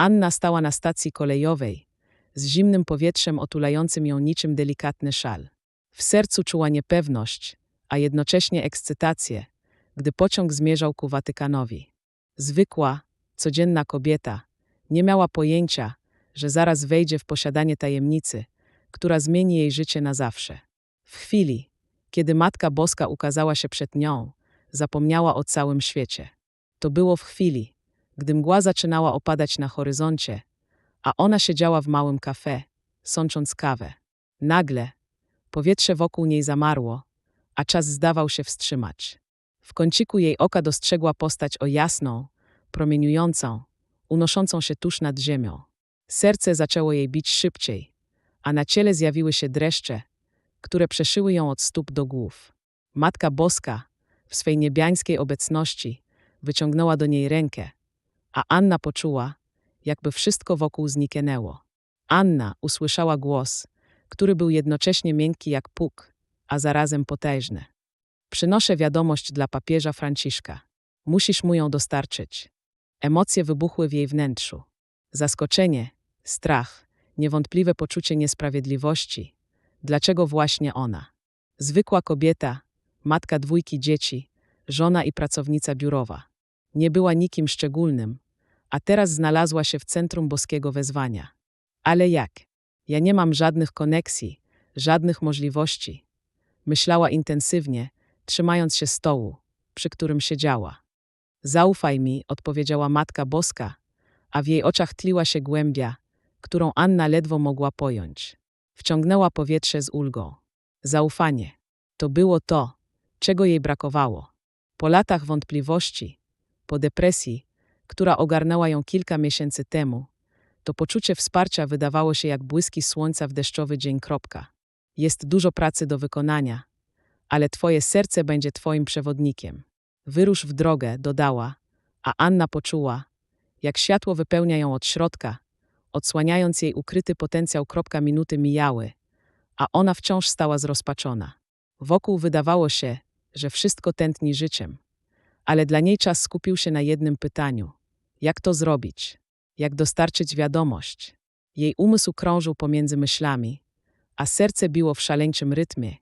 Anna stała na stacji kolejowej, z zimnym powietrzem otulającym ją niczym delikatny szal. W sercu czuła niepewność, a jednocześnie ekscytację, gdy pociąg zmierzał ku Watykanowi. Zwykła, codzienna kobieta nie miała pojęcia, że zaraz wejdzie w posiadanie tajemnicy, która zmieni jej życie na zawsze. W chwili, kiedy Matka Boska ukazała się przed nią, zapomniała o całym świecie. To było w chwili, gdy mgła zaczynała opadać na horyzoncie, a ona siedziała w małym kafe, sącząc kawę. Nagle powietrze wokół niej zamarło, a czas zdawał się wstrzymać. W kąciku jej oka dostrzegła postać o jasną, promieniującą, unoszącą się tuż nad ziemią. Serce zaczęło jej bić szybciej, a na ciele zjawiły się dreszcze, które przeszyły ją od stóp do głów. Matka Boska, w swej niebiańskiej obecności, wyciągnęła do niej rękę, a Anna poczuła, jakby wszystko wokół zniknęło. Anna usłyszała głos, który był jednocześnie miękki jak puk, a zarazem potężny. Przynoszę wiadomość dla papieża Franciszka. Musisz mu ją dostarczyć. Emocje wybuchły w jej wnętrzu. Zaskoczenie, strach, niewątpliwe poczucie niesprawiedliwości. Dlaczego właśnie ona? Zwykła kobieta, matka dwójki dzieci, żona i pracownica biurowa. Nie była nikim szczególnym, a teraz znalazła się w centrum boskiego wezwania. Ale jak? Ja nie mam żadnych koneksji, żadnych możliwości. Myślała intensywnie, trzymając się stołu, przy którym siedziała. Zaufaj mi, odpowiedziała Matka Boska, a w jej oczach tliła się głębia, którą Anna ledwo mogła pojąć. Wciągnęła powietrze z ulgą. Zaufanie. To było to, czego jej brakowało. Po latach wątpliwości, po depresji, która ogarnęła ją kilka miesięcy temu, to poczucie wsparcia wydawało się jak błyski słońca w deszczowy dzień. Kropka. Jest dużo pracy do wykonania, ale twoje serce będzie twoim przewodnikiem. Wyrusz w drogę, dodała, a Anna poczuła, jak światło wypełnia ją od środka, odsłaniając jej ukryty potencjał. Kropka minuty mijały, a ona wciąż stała zrozpaczona. Wokół wydawało się, że wszystko tętni życiem, ale dla niej czas skupił się na jednym pytaniu: jak to zrobić? Jak dostarczyć wiadomość? Jej umysł krążył pomiędzy myślami, a serce biło w szaleńczym rytmie,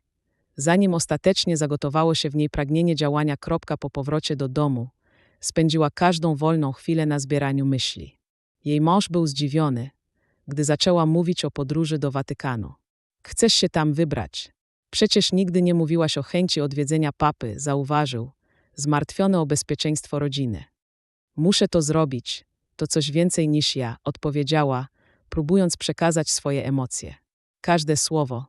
zanim ostatecznie zagotowało się w niej pragnienie działania. Kropka po powrocie do domu, spędziła każdą wolną chwilę na zbieraniu myśli. Jej mąż był zdziwiony, gdy zaczęła mówić o podróży do Watykanu. Chcesz się tam wybrać? Przecież nigdy nie mówiłaś o chęci odwiedzenia papy, zauważył, zmartwiony o bezpieczeństwo rodziny. Muszę to zrobić, to coś więcej niż ja, odpowiedziała, próbując przekazać swoje emocje. Każde słowo,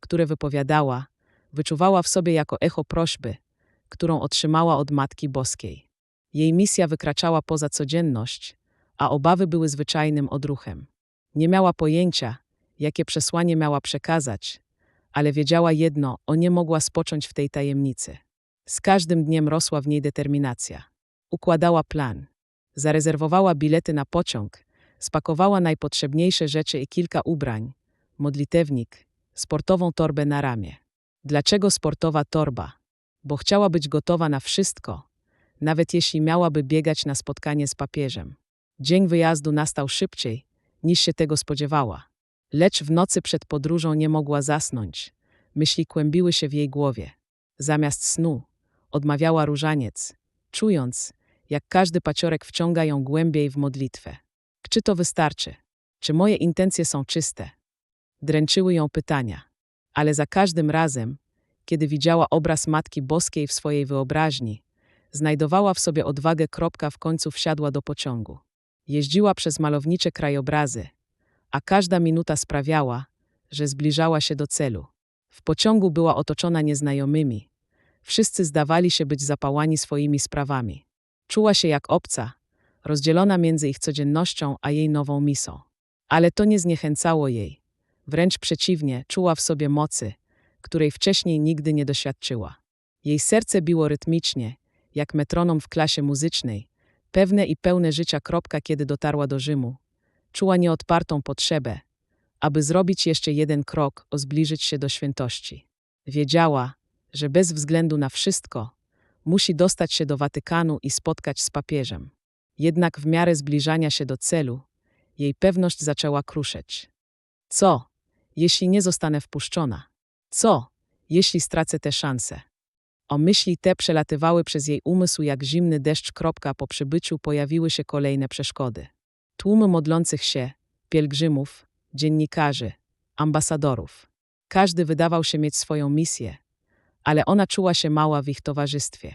które wypowiadała, wyczuwała w sobie jako echo prośby, którą otrzymała od Matki Boskiej. Jej misja wykraczała poza codzienność, a obawy były zwyczajnym odruchem. Nie miała pojęcia, jakie przesłanie miała przekazać, ale wiedziała jedno, o nie mogła spocząć w tej tajemnicy. Z każdym dniem rosła w niej determinacja. Układała plan. Zarezerwowała bilety na pociąg, spakowała najpotrzebniejsze rzeczy i kilka ubrań, modlitewnik, sportową torbę na ramię. Dlaczego sportowa torba? Bo chciała być gotowa na wszystko, nawet jeśli miałaby biegać na spotkanie z papieżem. Dzień wyjazdu nastał szybciej, niż się tego spodziewała. Lecz w nocy przed podróżą nie mogła zasnąć. Myśli kłębiły się w jej głowie. Zamiast snu, odmawiała różaniec, czując, jak każdy paciorek wciąga ją głębiej w modlitwę. Czy to wystarczy? Czy moje intencje są czyste? Dręczyły ją pytania, ale za każdym razem, kiedy widziała obraz Matki Boskiej w swojej wyobraźni, znajdowała w sobie odwagę. Kropka w końcu wsiadła do pociągu. Jeździła przez malownicze krajobrazy, a każda minuta sprawiała, że zbliżała się do celu. W pociągu była otoczona nieznajomymi. Wszyscy zdawali się być zapałani swoimi sprawami. Czuła się jak obca, rozdzielona między ich codziennością a jej nową misą. Ale to nie zniechęcało jej. Wręcz przeciwnie, czuła w sobie mocy, której wcześniej nigdy nie doświadczyła. Jej serce biło rytmicznie, jak metronom w klasie muzycznej, pewne i pełne życia. Kropka, kiedy dotarła do Rzymu. Czuła nieodpartą potrzebę, aby zrobić jeszcze jeden krok, o zbliżyć się do świętości. Wiedziała, że bez względu na wszystko, musi dostać się do Watykanu i spotkać z papieżem. Jednak w miarę zbliżania się do celu, Jej pewność zaczęła kruszyć. Co, jeśli nie zostanę wpuszczona? Co, jeśli stracę tę szansę? O myśli te przelatywały przez jej umysł jak zimny deszcz. Kropka po przybyciu pojawiły się kolejne przeszkody. Tłumy modlących się, pielgrzymów, dziennikarzy, ambasadorów. Każdy wydawał się mieć swoją misję, ale ona czuła się mała w ich towarzystwie.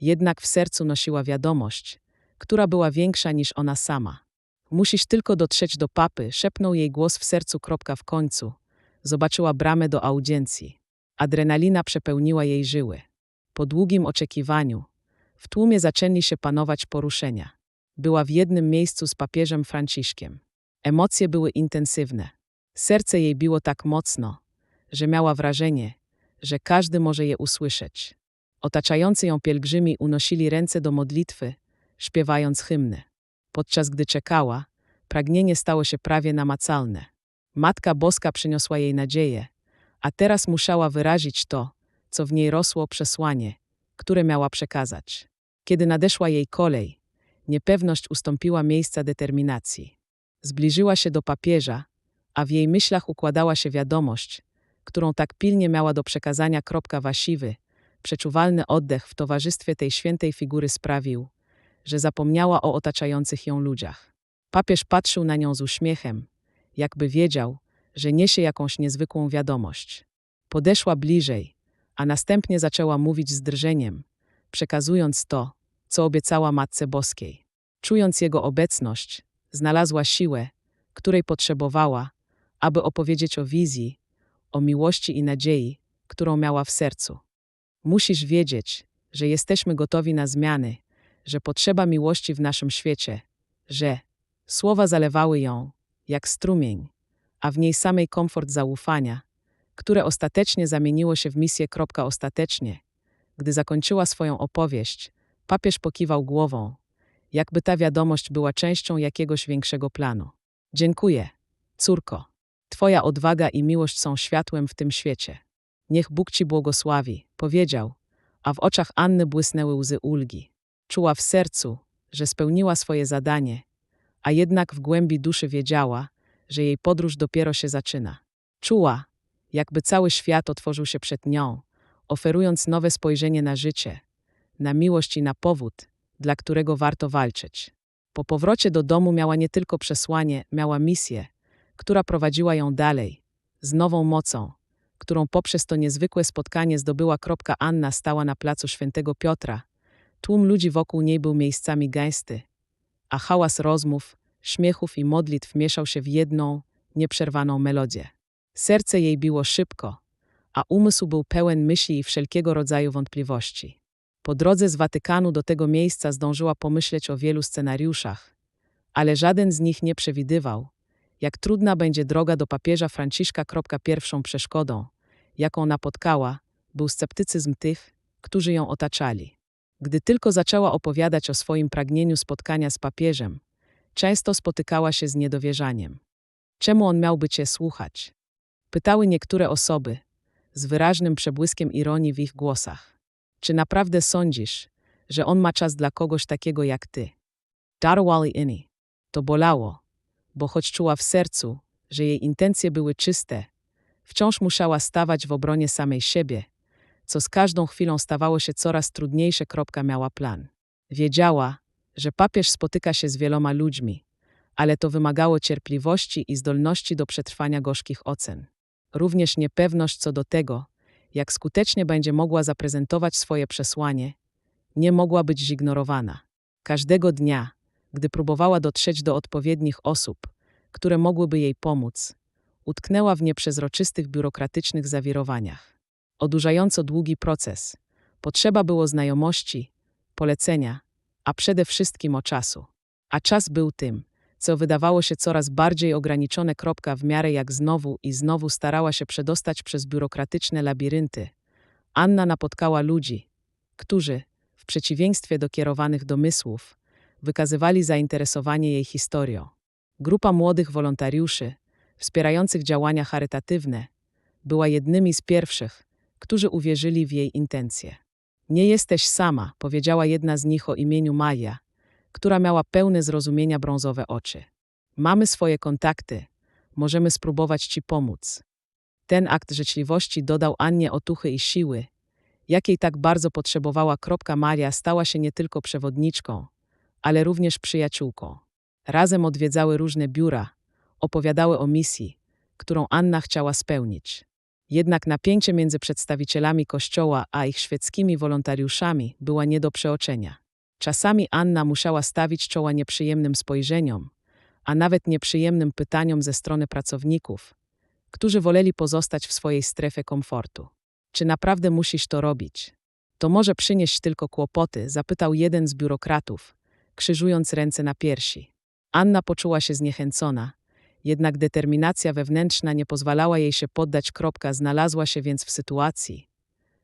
Jednak w sercu nosiła wiadomość, która była większa niż ona sama. Musisz tylko dotrzeć do papy, szepnął jej głos w sercu. Kropka w końcu. Zobaczyła bramę do audiencji. Adrenalina przepełniła jej żyły. Po długim oczekiwaniu, w tłumie zaczęli się panować poruszenia. Była w jednym miejscu z papieżem Franciszkiem. Emocje były intensywne. Serce jej biło tak mocno, że miała wrażenie, że każdy może je usłyszeć. Otaczający ją pielgrzymi unosili ręce do modlitwy, śpiewając hymny. Podczas gdy czekała, pragnienie stało się prawie namacalne. Matka Boska przyniosła jej nadzieję, a teraz musiała wyrazić to, co w niej rosło przesłanie, które miała przekazać. Kiedy nadeszła jej kolej, niepewność ustąpiła miejsca determinacji. Zbliżyła się do papieża, a w jej myślach układała się wiadomość, którą tak pilnie miała do przekazania. Wasiwy, przeczuwalny oddech w towarzystwie tej świętej figury sprawił, że zapomniała o otaczających ją ludziach. Papież patrzył na nią z uśmiechem, jakby wiedział, że niesie jakąś niezwykłą wiadomość. Podeszła bliżej, a następnie zaczęła mówić z drżeniem, przekazując to, co obiecała Matce Boskiej. Czując jego obecność, znalazła siłę, której potrzebowała, aby opowiedzieć o wizji, o miłości i nadziei, którą miała w sercu. Musisz wiedzieć, że jesteśmy gotowi na zmiany, że potrzeba miłości w naszym świecie, że słowa zalewały ją, jak strumień, a w niej samej komfort zaufania, które ostatecznie zamieniło się w misję. Ostatecznie. Gdy zakończyła swoją opowieść, papież pokiwał głową, jakby ta wiadomość była częścią jakiegoś większego planu. Dziękuję, córko. Twoja odwaga i miłość są światłem w tym świecie. Niech Bóg ci błogosławi, powiedział, a w oczach Anny błysnęły łzy ulgi. Czuła w sercu, że spełniła swoje zadanie, a jednak w głębi duszy wiedziała, że jej podróż dopiero się zaczyna. Czuła, jakby cały świat otworzył się przed nią, oferując nowe spojrzenie na życie, na miłość i na powód, dla którego warto walczyć. Po powrocie do domu miała nie tylko przesłanie, miała misję, która prowadziła ją dalej, z nową mocą, którą poprzez to niezwykłe spotkanie zdobyła. Anna stała na placu Świętego Piotra. Tłum ludzi wokół niej był miejscami gęsty, a hałas rozmów, śmiechów i modlitw mieszał się w jedną, nieprzerwaną melodię. Serce jej biło szybko, a umysł był pełen myśli i wszelkiego rodzaju wątpliwości. Po drodze z Watykanu do tego miejsca zdążyła pomyśleć o wielu scenariuszach, ale żaden z nich nie przewidywał, jak trudna będzie droga do papieża Franciszka. Pierwszą przeszkodą, jaką napotkała, był sceptycyzm tych, którzy ją otaczali. Gdy tylko zaczęła opowiadać o swoim pragnieniu spotkania z papieżem, często spotykała się z niedowierzaniem. Czemu on miałby cię słuchać? Pytały niektóre osoby, z wyraźnym przebłyskiem ironii w ich głosach. Czy naprawdę sądzisz, że on ma czas dla kogoś takiego jak ty? Darwali inni. To bolało, bo choć czuła w sercu, że jej intencje były czyste, wciąż musiała stawać w obronie samej siebie, co z każdą chwilą stawało się coraz trudniejsze. Kropka miała plan. Wiedziała, że papież spotyka się z wieloma ludźmi, ale to wymagało cierpliwości i zdolności do przetrwania gorzkich ocen. Również niepewność co do tego, jak skutecznie będzie mogła zaprezentować swoje przesłanie, nie mogła być zignorowana. Każdego dnia, gdy próbowała dotrzeć do odpowiednich osób, które mogłyby jej pomóc, utknęła w nieprzezroczystych biurokratycznych zawirowaniach. Odurzająco długi proces. Potrzeba było znajomości, polecenia, a przede wszystkim o czasu. A czas był tym, co wydawało się coraz bardziej ograniczone. Kropka w miarę jak znowu i znowu starała się przedostać przez biurokratyczne labirynty. Anna napotkała ludzi, którzy, w przeciwieństwie do kierowanych domysłów, wykazywali zainteresowanie jej historią. Grupa młodych wolontariuszy, wspierających działania charytatywne, była jednymi z pierwszych, którzy uwierzyli w jej intencje. Nie jesteś sama, powiedziała jedna z nich o imieniu Maja, która miała pełne zrozumienia brązowe oczy. Mamy swoje kontakty, możemy spróbować ci pomóc. Ten akt życzliwości dodał Annie otuchy i siły, jakiej tak bardzo potrzebowała. Maria stała się nie tylko przewodniczką, ale również przyjaciółką. Razem odwiedzały różne biura, opowiadały o misji, którą Anna chciała spełnić. Jednak napięcie między przedstawicielami Kościoła a ich świeckimi wolontariuszami była nie do przeoczenia. Czasami Anna musiała stawić czoła nieprzyjemnym spojrzeniom, a nawet nieprzyjemnym pytaniom ze strony pracowników, którzy woleli pozostać w swojej strefie komfortu. Czy naprawdę musisz to robić? To może przynieść tylko kłopoty, zapytał jeden z biurokratów, krzyżując ręce na piersi. Anna poczuła się zniechęcona, jednak determinacja wewnętrzna nie pozwalała jej się poddać. Kropka znalazła się więc w sytuacji,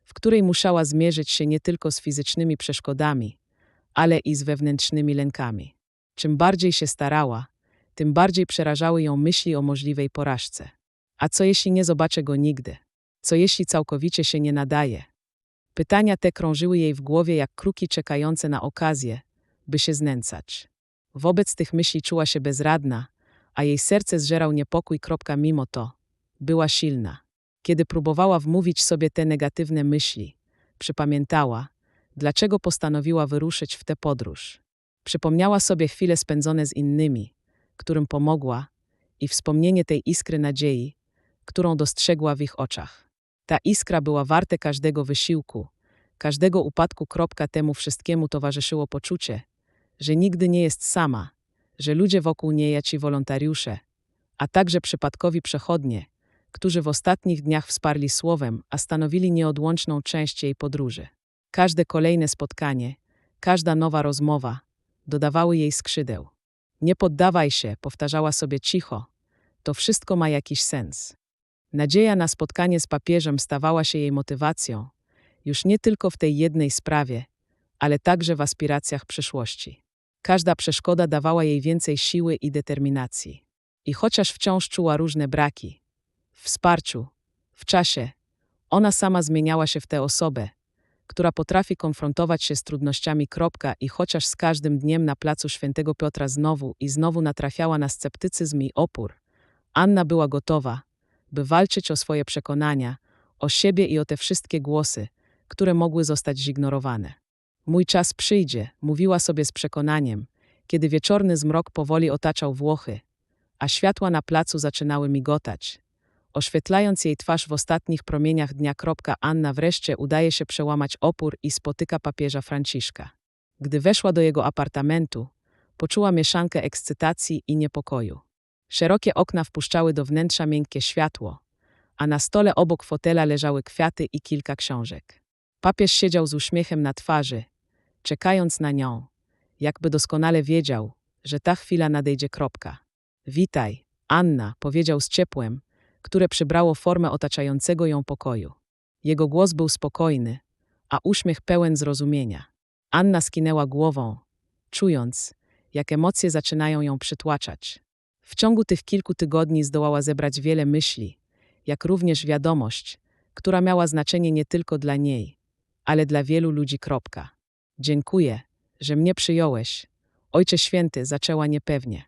w której musiała zmierzyć się nie tylko z fizycznymi przeszkodami, ale i z wewnętrznymi lękami. Czym bardziej się starała, tym bardziej przerażały ją myśli o możliwej porażce. A co jeśli nie zobaczę go nigdy? Co jeśli całkowicie się nie nadaje? Pytania te krążyły jej w głowie jak kruki czekające na okazję, by się znęcać. Wobec tych myśli czuła się bezradna, a jej serce zżerał niepokój. Mimo to była silna. Kiedy próbowała wmówić sobie te negatywne myśli, przypamiętała, dlaczego postanowiła wyruszyć w tę podróż. Przypomniała sobie chwile spędzone z innymi, którym pomogła, i wspomnienie tej iskry nadziei, którą dostrzegła w ich oczach. Ta iskra była warte każdego wysiłku, każdego upadku. Temu wszystkiemu towarzyszyło poczucie, że nigdy nie jest sama, że ludzie wokół niej jaci wolontariusze, a także przypadkowi przechodnie, którzy w ostatnich dniach wsparli słowem, a stanowili nieodłączną część jej podróży. Każde kolejne spotkanie, każda nowa rozmowa dodawały jej skrzydeł. Nie poddawaj się, powtarzała sobie cicho. To wszystko ma jakiś sens. Nadzieja na spotkanie z papieżem stawała się jej motywacją, już nie tylko w tej jednej sprawie, ale także w aspiracjach przyszłości. Każda przeszkoda dawała jej więcej siły i determinacji. I chociaż wciąż czuła różne braki, w wsparciu, w czasie, ona sama zmieniała się w tę osobę, która potrafi konfrontować się z trudnościami. Kropka, I chociaż z każdym dniem na placu Świętego Piotra znowu i znowu natrafiała na sceptycyzm i opór, Anna była gotowa, by walczyć o swoje przekonania, o siebie i o te wszystkie głosy, które mogły zostać zignorowane. Mój czas przyjdzie, mówiła sobie z przekonaniem, kiedy wieczorny zmrok powoli otaczał Włochy, a światła na placu zaczynały migotać, oświetlając jej twarz w ostatnich promieniach dnia. Anna wreszcie udaje się przełamać opór i spotyka papieża Franciszka. Gdy weszła do jego apartamentu, poczuła mieszankę ekscytacji i niepokoju. Szerokie okna wpuszczały do wnętrza miękkie światło, a na stole obok fotela leżały kwiaty i kilka książek. Papież siedział z uśmiechem na twarzy, czekając na nią, jakby doskonale wiedział, że ta chwila nadejdzie. Kropka. Witaj, Anna, powiedział z ciepłem, które przybrało formę otaczającego ją pokoju. Jego głos był spokojny, a uśmiech pełen zrozumienia. Anna skinęła głową, czując, jak emocje zaczynają ją przytłaczać. W ciągu tych kilku tygodni zdołała zebrać wiele myśli, jak również wiadomość, która miała znaczenie nie tylko dla niej, ale dla wielu ludzi. Kropka. Dziękuję, że mnie przyjąłeś. Ojcze Święty zaczęła niepewnie.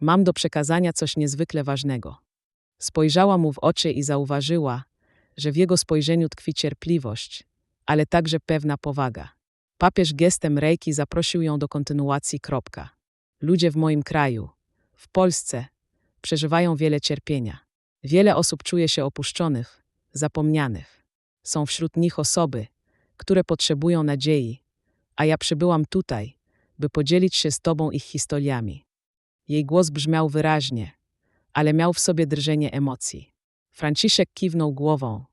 Mam do przekazania coś niezwykle ważnego. Spojrzała mu w oczy i zauważyła, że w jego spojrzeniu tkwi cierpliwość, ale także pewna powaga. Papież gestem rejki zaprosił ją do kontynuacji. Kropka. Ludzie w moim kraju, w Polsce, przeżywają wiele cierpienia. Wiele osób czuje się opuszczonych, zapomnianych. Są wśród nich osoby, które potrzebują nadziei, a ja przybyłam tutaj, by podzielić się z Tobą ich historiami. Jej głos brzmiał wyraźnie, ale miał w sobie drżenie emocji. Franciszek kiwnął głową,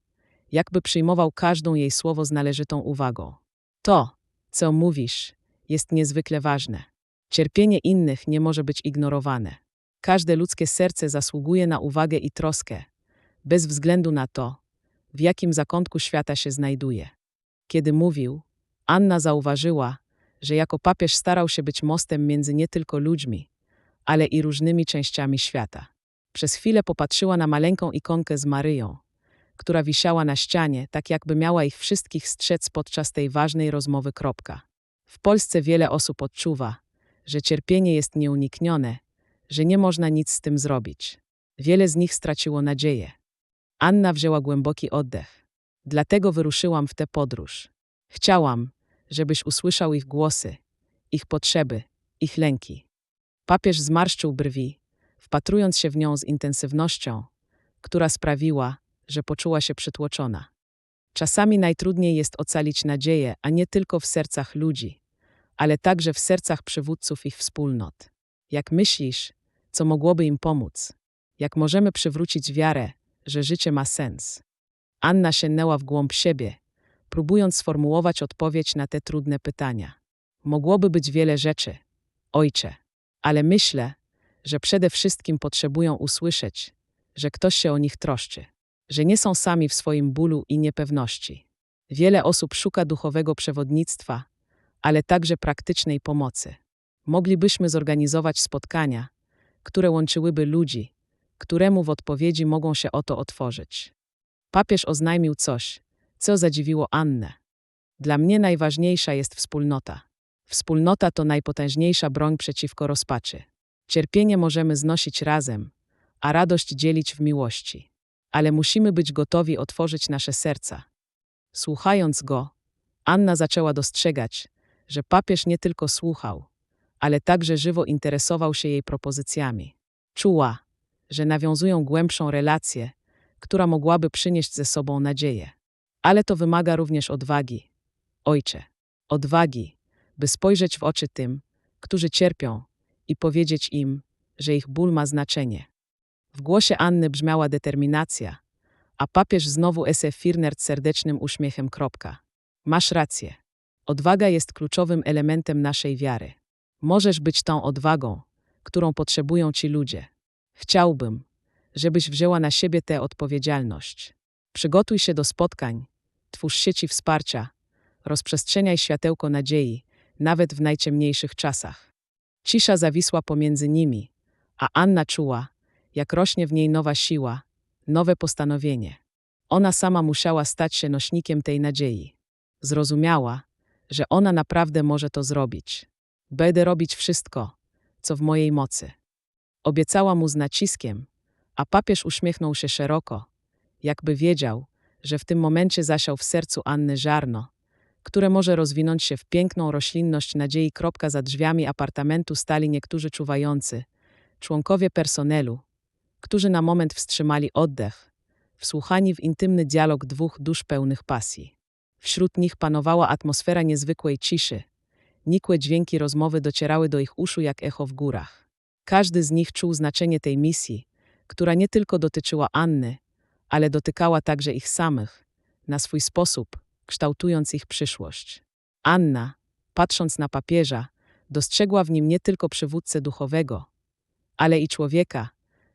jakby przyjmował każdą jej słowo z należytą uwagą. To, co mówisz, jest niezwykle ważne. Cierpienie innych nie może być ignorowane. Każde ludzkie serce zasługuje na uwagę i troskę, bez względu na to, w jakim zakątku świata się znajduje. Kiedy mówił, Anna zauważyła, że jako papież starał się być mostem między nie tylko ludźmi, ale i różnymi częściami świata. Przez chwilę popatrzyła na maleńką ikonkę z Maryją, która wisiała na ścianie, tak jakby miała ich wszystkich strzec podczas tej ważnej rozmowy. Kropka. W Polsce wiele osób odczuwa, że cierpienie jest nieuniknione, że nie można nic z tym zrobić. Wiele z nich straciło nadzieję. Anna wzięła głęboki oddech. Dlatego wyruszyłam w tę podróż. Chciałam, żebyś usłyszał ich głosy, ich potrzeby, ich lęki. Papież zmarszczył brwi, wpatrując się w nią z intensywnością, która sprawiła, że poczuła się przytłoczona. Czasami najtrudniej jest ocalić nadzieję, a nie tylko w sercach ludzi, ale także w sercach przywódców ich wspólnot. Jak myślisz, co mogłoby im pomóc? Jak możemy przywrócić wiarę, że życie ma sens? Anna sięgnęła w głąb siebie, próbując sformułować odpowiedź na te trudne pytania. Mogłoby być wiele rzeczy, ojcze, ale myślę, że przede wszystkim potrzebują usłyszeć, że ktoś się o nich troszczy, że nie są sami w swoim bólu i niepewności. Wiele osób szuka duchowego przewodnictwa, ale także praktycznej pomocy. Moglibyśmy zorganizować spotkania, które łączyłyby ludzi, któremu w odpowiedzi mogą się o to otworzyć. Papież oznajmił coś, co zadziwiło Annę. Dla mnie najważniejsza jest wspólnota. Wspólnota to najpotężniejsza broń przeciwko rozpaczy. Cierpienie możemy znosić razem, a radość dzielić w miłości. Ale musimy być gotowi otworzyć nasze serca. Słuchając go, Anna zaczęła dostrzegać, że papież nie tylko słuchał, ale także żywo interesował się jej propozycjami. Czuła, że nawiązują głębszą relację, która mogłaby przynieść ze sobą nadzieję. Ale to wymaga również odwagi. Ojcze, odwagi, by spojrzeć w oczy tym, którzy cierpią i powiedzieć im, że ich ból ma znaczenie. W głosie Anny brzmiała determinacja, a papież znowu ese Firnert serdecznym uśmiechem. Kropka. Masz rację. Odwaga jest kluczowym elementem naszej wiary. Możesz być tą odwagą, którą potrzebują ci ludzie. Chciałbym, żebyś wzięła na siebie tę odpowiedzialność. Przygotuj się do spotkań, twórz sieci wsparcia, rozprzestrzeniaj światełko nadziei, nawet w najciemniejszych czasach. Cisza zawisła pomiędzy nimi, a Anna czuła, jak rośnie w niej nowa siła, nowe postanowienie. Ona sama musiała stać się nośnikiem tej nadziei. Zrozumiała, że ona naprawdę może to zrobić. Będę robić wszystko, co w mojej mocy. Obiecała mu z naciskiem, a papież uśmiechnął się szeroko, jakby wiedział, że w tym momencie zasiał w sercu Anny żarno, które może rozwinąć się w piękną roślinność nadziei. Kropka za drzwiami apartamentu stali niektórzy czuwający, członkowie personelu, którzy na moment wstrzymali oddech, wsłuchani w intymny dialog dwóch dusz pełnych pasji. Wśród nich panowała atmosfera niezwykłej ciszy. Nikłe dźwięki rozmowy docierały do ich uszu jak echo w górach. Każdy z nich czuł znaczenie tej misji, która nie tylko dotyczyła Anny, ale dotykała także ich samych, na swój sposób, kształtując ich przyszłość. Anna, patrząc na papieża, dostrzegła w nim nie tylko przywódcę duchowego, ale i człowieka,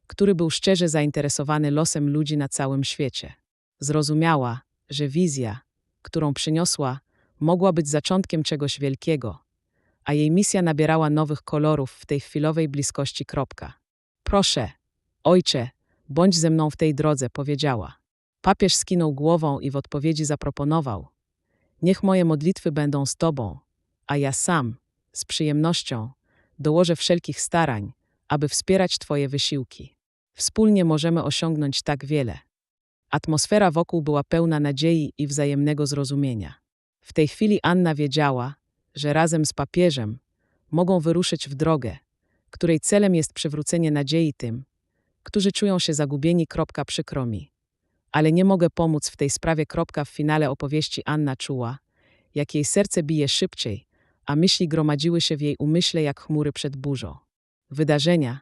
który był szczerze zainteresowany losem ludzi na całym świecie. Zrozumiała, że wizja, którą przyniosła, mogła być zaczątkiem czegoś wielkiego, a jej misja nabierała nowych kolorów w tej chwilowej bliskości. Kropka. Proszę, ojcze, bądź ze mną w tej drodze, powiedziała. Papież skinął głową i w odpowiedzi zaproponował: Niech moje modlitwy będą z Tobą, a ja sam, z przyjemnością, dołożę wszelkich starań, aby wspierać Twoje wysiłki. Wspólnie możemy osiągnąć tak wiele. Atmosfera wokół była pełna nadziei i wzajemnego zrozumienia. W tej chwili Anna wiedziała, że razem z papieżem mogą wyruszyć w drogę, której celem jest przywrócenie nadziei tym, którzy czują się zagubieni. Przykro mi. Ale nie mogę pomóc w tej sprawie. W finale opowieści Anna czuła, jak jej serce bije szybciej, a myśli gromadziły się w jej umyśle jak chmury przed burzą. Wydarzenia,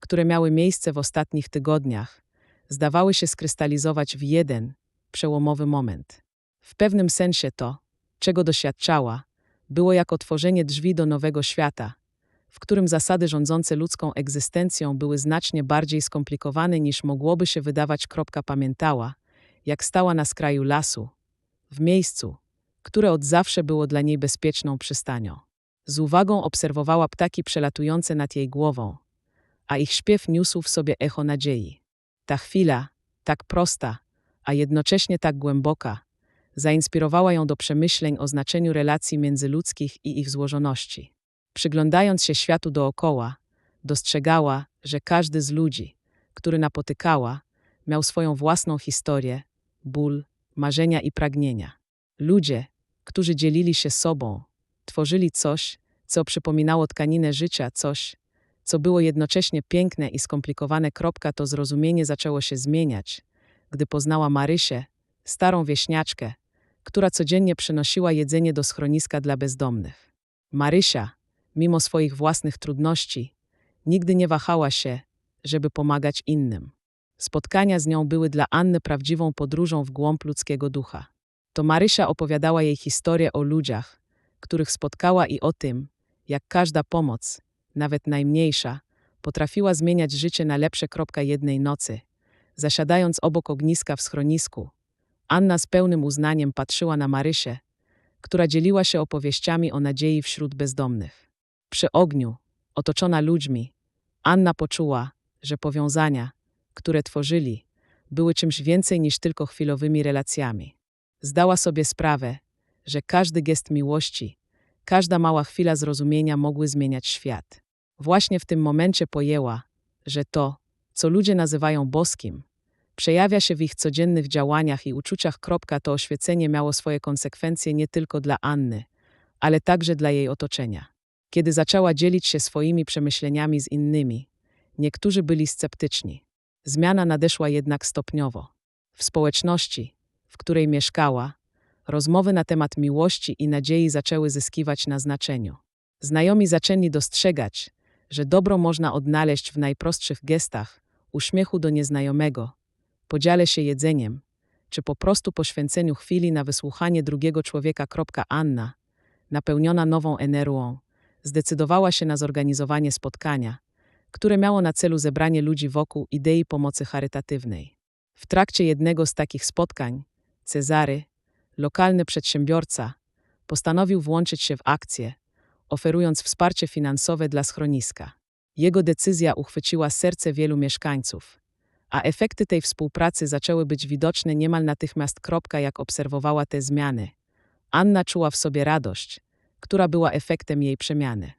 które miały miejsce w ostatnich tygodniach, zdawały się skrystalizować w jeden, przełomowy moment. W pewnym sensie to, czego doświadczała, było jak otworzenie drzwi do nowego świata, w którym zasady rządzące ludzką egzystencją były znacznie bardziej skomplikowane niż mogłoby się wydawać. Kropka pamiętała, jak stała na skraju lasu, w miejscu, które od zawsze było dla niej bezpieczną przystanią. Z uwagą obserwowała ptaki przelatujące nad jej głową, a ich śpiew niósł w sobie echo nadziei. Ta chwila, tak prosta, a jednocześnie tak głęboka, zainspirowała ją do przemyśleń o znaczeniu relacji międzyludzkich i ich złożoności. Przyglądając się światu dookoła, dostrzegała, że każdy z ludzi, który napotykała, miał swoją własną historię, ból, marzenia i pragnienia. Ludzie, którzy dzielili się sobą, tworzyli coś, co przypominało tkaninę życia, coś, co było jednocześnie piękne i skomplikowane. Kropka to zrozumienie zaczęło się zmieniać, gdy poznała Marysię, starą wieśniaczkę, która codziennie przynosiła jedzenie do schroniska dla bezdomnych. Marysia, mimo swoich własnych trudności, nigdy nie wahała się, żeby pomagać innym. Spotkania z nią były dla Anny prawdziwą podróżą w głąb ludzkiego ducha. To Marysia opowiadała jej historię o ludziach, których spotkała i o tym, jak każda pomoc, nawet najmniejsza, potrafiła zmieniać życie na lepsze. Kropka jednej nocy. Zasiadając obok ogniska w schronisku, Anna z pełnym uznaniem patrzyła na Marysię, która dzieliła się opowieściami o nadziei wśród bezdomnych. Przy ogniu, otoczona ludźmi, Anna poczuła, że powiązania, które tworzyli, były czymś więcej niż tylko chwilowymi relacjami. Zdała sobie sprawę, że każdy gest miłości, każda mała chwila zrozumienia mogły zmieniać świat. Właśnie w tym momencie pojęła, że to, co ludzie nazywają boskim, przejawia się w ich codziennych działaniach i uczuciach. To oświecenie miało swoje konsekwencje nie tylko dla Anny, ale także dla jej otoczenia. Kiedy zaczęła dzielić się swoimi przemyśleniami z innymi, niektórzy byli sceptyczni. Zmiana nadeszła jednak stopniowo. W społeczności, w której mieszkała, rozmowy na temat miłości i nadziei zaczęły zyskiwać na znaczeniu. Znajomi zaczęli dostrzegać, że dobro można odnaleźć w najprostszych gestach, uśmiechu do nieznajomego, podziale się jedzeniem, czy po prostu poświęceniu chwili na wysłuchanie drugiego człowieka. Anna, napełniona nową energią, zdecydowała się na zorganizowanie spotkania, które miało na celu zebranie ludzi wokół idei pomocy charytatywnej. W trakcie jednego z takich spotkań, Cezary, lokalny przedsiębiorca, postanowił włączyć się w akcję, oferując wsparcie finansowe dla schroniska. Jego decyzja uchwyciła serce wielu mieszkańców, a efekty tej współpracy zaczęły być widoczne niemal natychmiast. Jak obserwowała te zmiany, Anna czuła w sobie radość, która była efektem jej przemiany.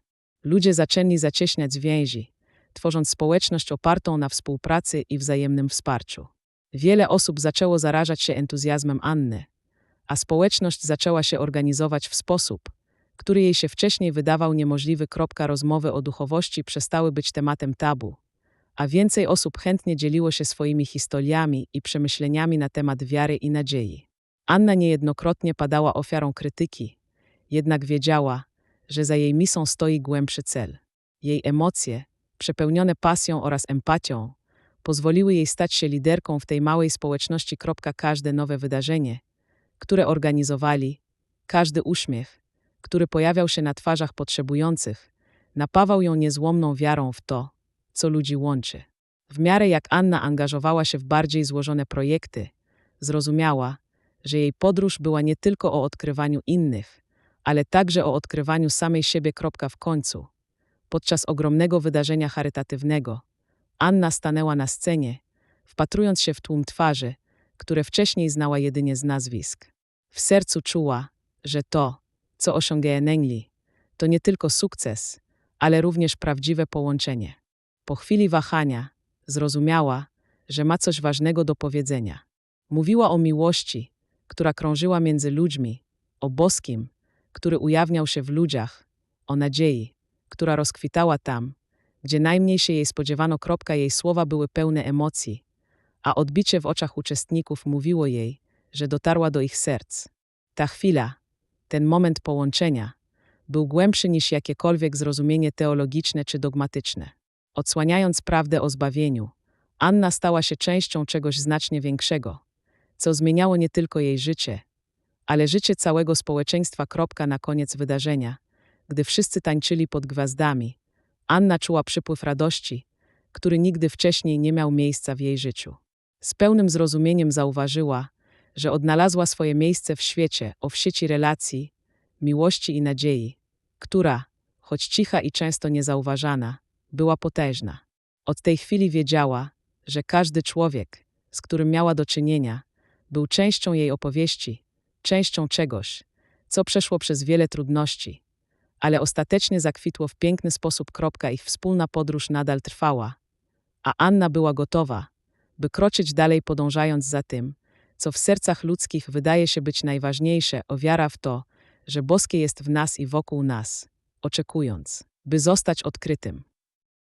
Ludzie zaczęli zacieśniać więzi, tworząc społeczność opartą na współpracy i wzajemnym wsparciu. Wiele osób zaczęło zarażać się entuzjazmem Anny, a społeczność zaczęła się organizować w sposób, który jej się wcześniej wydawał niemożliwy. Rozmowy o duchowości przestały być tematem tabu, a więcej osób chętnie dzieliło się swoimi historiami i przemyśleniami na temat wiary i nadziei. Anna niejednokrotnie padała ofiarą krytyki, jednak wiedziała, że za jej misą stoi głębszy cel. Jej emocje, przepełnione pasją oraz empatią, pozwoliły jej stać się liderką w tej małej społeczności. Każde nowe wydarzenie, które organizowali, każdy uśmiech, który pojawiał się na twarzach potrzebujących, napawał ją niezłomną wiarą w to, co ludzi łączy. W miarę jak Anna angażowała się w bardziej złożone projekty, zrozumiała, że jej podróż była nie tylko o odkrywaniu innych, ale także o odkrywaniu samej siebie. W końcu, podczas ogromnego wydarzenia charytatywnego, Anna stanęła na scenie, wpatrując się w tłum twarzy, które wcześniej znała jedynie z nazwisk. W sercu czuła, że to, co osiągnęli, to nie tylko sukces, ale również prawdziwe połączenie. Po chwili wahania zrozumiała, że ma coś ważnego do powiedzenia. Mówiła o miłości, która krążyła między ludźmi, o boskim, który ujawniał się w ludziach, o nadziei, która rozkwitała tam, gdzie najmniej się jej spodziewano. Jej słowa były pełne emocji, a odbicie w oczach uczestników mówiło jej, że dotarła do ich serc. Ta chwila, ten moment połączenia, był głębszy niż jakiekolwiek zrozumienie teologiczne czy dogmatyczne. Odsłaniając prawdę o zbawieniu, Anna stała się częścią czegoś znacznie większego, co zmieniało nie tylko jej życie, ale życie całego społeczeństwa. Na koniec wydarzenia, gdy wszyscy tańczyli pod gwiazdami, Anna czuła przypływ radości, który nigdy wcześniej nie miał miejsca w jej życiu. Z pełnym zrozumieniem zauważyła, że odnalazła swoje miejsce w świecie, o w sieci relacji, miłości i nadziei, która, choć cicha i często niezauważana, była potężna. Od tej chwili wiedziała, że każdy człowiek, z którym miała do czynienia, był częścią jej opowieści, częścią czegoś, co przeszło przez wiele trudności, ale ostatecznie zakwitło w piękny sposób. Ich wspólna podróż nadal trwała, a Anna była gotowa, by kroczyć dalej podążając za tym, co w sercach ludzkich wydaje się być najważniejsze, o wiara w to, że boskie jest w nas i wokół nas, oczekując, by zostać odkrytym.